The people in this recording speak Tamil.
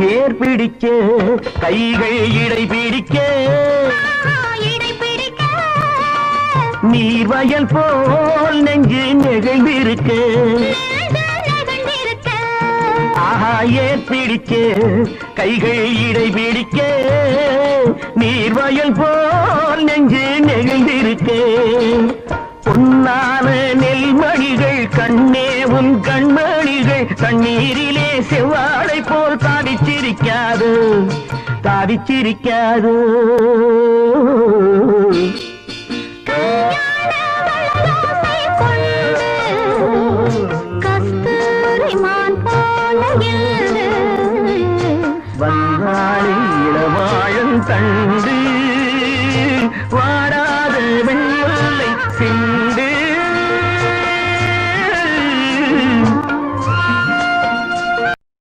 ஏர் பிடிக்க கைகள் இடை பிடிக்க. நீர் வயல் போல் நெஞ்சு நெகிழ்ந்திருக்க. நெகிழ்ந்திருக்க ஆஹா ஏர் பிடிக்க கைகள் இடை பிடிக்க. நீர் வயல் போல் நெஞ்சு நெகிழ்ந்திருக்க. பொன்னான நெல்மணிகள் கண்ணே உன் கண்மணிகள் கண்ணீரிலே செவ்வாழை போல் தாடிச்சிரிக்காது தாடிச்சிரிக்காது வந்தாளி இளவாழம் தண்டு.